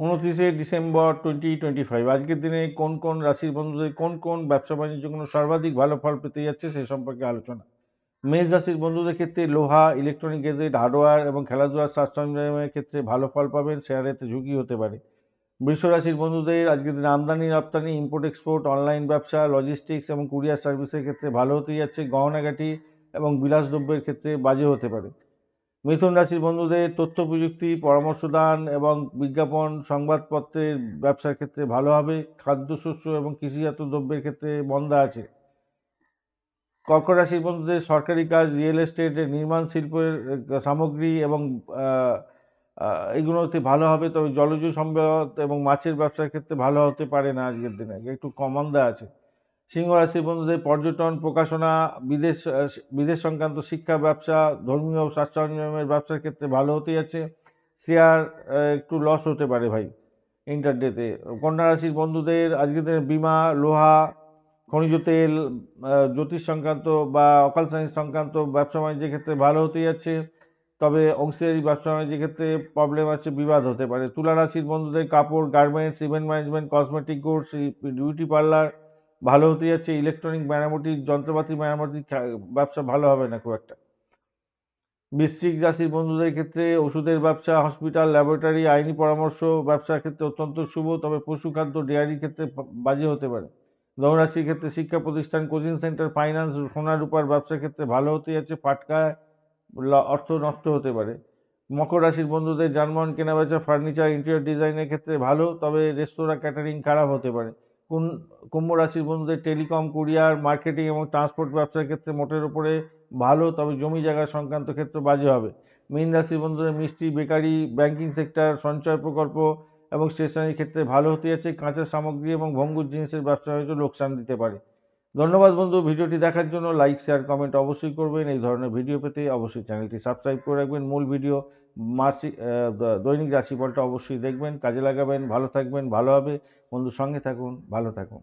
উনত্রিশে December twenty twenty five আজকের দিনে কোন কোন রাশির বন্ধুদের কোন কোন ব্যবসা বাণিজ্যের জন্য সর্বাধিক ভালো ফল পেতে যাচ্ছে সে সম্পর্কে আলোচনা। মেষ রাশির বন্ধুদের ক্ষেত্রে লোহা ইলেকট্রনিক গেজেট হার্ডওয়্যার এবং খেলাধুলার সরঞ্জামের ক্ষেত্রে ভালো ফল পাবেন শেয়ারেতে ঝুঁকি হতে পারে। বৃষ রাশির বন্ধুদের আজকের দিনে আমদানি, রপ্তানি ইম্পোর্ট এক্সপোর্ট অনলাইন ব্যবসা লজিস্টিক্স এবং কুরিয়ার সার্ভিসের ক্ষেত্রে ভালো হতে যাচ্ছে, গহনাগাটি এবং বিলাসদ্রব্যের ক্ষেত্রে বাজে হতে পারে। মিথুন রাশির বন্ধুদের তথ্য প্রযুক্তি, পরামর্শদান এবং বিজ্ঞাপন, সংবাদপত্রের ব্যবসার ক্ষেত্রে ভালো হবে। খাদ্যশস্য এবং কৃষিজাত দ্রব্যের ক্ষেত্রে মন্দা আছে। কর্কট রাশির বন্ধুদের সরকারি কাজ, রিয়েল এস্টেট নির্মাণ শিল্পের সামগ্রী এবং এগুলোতে ভালো হবে, তবে জলজ সম্পদ এবং মাছের ব্যবসার ক্ষেত্রে ভালো হতে পারে না আজকের দিনে। একটু কমন্দা আছে। সিংহ রাশির বন্ধুদের পর্যটন, প্রকাশনা, বিদেশ বিদেশ সংক্রান্ত শিক্ষা, ব্যবসা, ধর্মীয় স্বাস্থ্যের ব্যবসার ক্ষেত্রে ভালো হতে যাচ্ছে শেয়ার একটু লস হতে পারে ভাই ইন্টারডেতে কন্যা রাশির বন্ধুদের আজকের দিনে বিমা, লোহা, খনিজ তেল জ্যোতিষ সংক্রান্ত বা অকাল সায়েন্স সংক্রান্ত ব্যবসা বাণিজ্যের ক্ষেত্রে ভালো হতে যাচ্ছে তবে অংশীদারি ব্যবসা বাণিজ্যের ক্ষেত্রে প্রবলেম আছে, বিবাদ হতে পারে। তুলা রাশির বন্ধুদের কাপড় garments event management cosmetic goods beauty parlour ভালো হতে যাচ্ছে ইলেকট্রনিক মেরামতি, যন্ত্রপাতি মেরামতি ব্যবসা ভালো হবে না খুব একটা। বৃশ্চিক রাশির বন্ধুদের ক্ষেত্রে ওষুধের ব্যবসা হসপিটাল ল্যাবরেটরি আইনি পরামর্শ, ব্যবসার ক্ষেত্রে অত্যন্ত শুভ, তবে পশু খাদ্য ডেয়ারির ক্ষেত্রে বাজে হতে পারে। ধনুরাশির ক্ষেত্রে শিক্ষা প্রতিষ্ঠান কোচিং সেন্টার ফাইন্যান্স সোনা রূপার ব্যবসার ক্ষেত্রে ভালো হতে যাচ্ছে ফাটকায় ল- অর্থ নষ্ট হতে পারে। মকর রাশির বন্ধুদের যানবাহন কেনাবেচা ফার্নিচার ইন্টেরিয়র ডিজাইনের ক্ষেত্রে ভালো, তবে রেস্তোরাঁ ক্যাটারিং খারাপ হতে পারে। কোন, কুম্ভ রাশির বন্ধুদের টেলিকম, কুরিয়ার, মার্কেটিং এবং ট্রান্সপোর্ট ব্যবসার ক্ষেত্রে মোটের উপরে ভালো, তবে জমি জায়গা সংক্রান্ত ক্ষেত্রে বাজে হবে। মীন রাশির বন্ধুদের মিষ্টি, বেকারি, ব্যাংকিং সেক্টর, সঞ্চয় প্রকল্প এবং স্টেশনারি ক্ষেত্রে ভালো হতে যাচ্ছে। কাঁচা সামগ্রী এবং ভঙ্গুর জিনিসের ব্যবসা হয়তো লোকসান দিতে পারে। ধন্যবাদ বন্ধু, ভিডিওটি দেখার জন্য লাইক, শেয়ার, কমেন্ট অবশ্যই করবেন। এই ধরনের ভিডিও পেতে অবশ্যই চ্যানেলটি সাবস্ক্রাইব করে রাখবেন। মূল ভিডিও মাসিক দৈনিক রাশিফলটা অবশ্যই দেখবেন। কাজে লাগাবেন, ভালো থাকবেন, ভালো হবে। বন্ধু সঙ্গে থাকুন, ভালো থাকুন।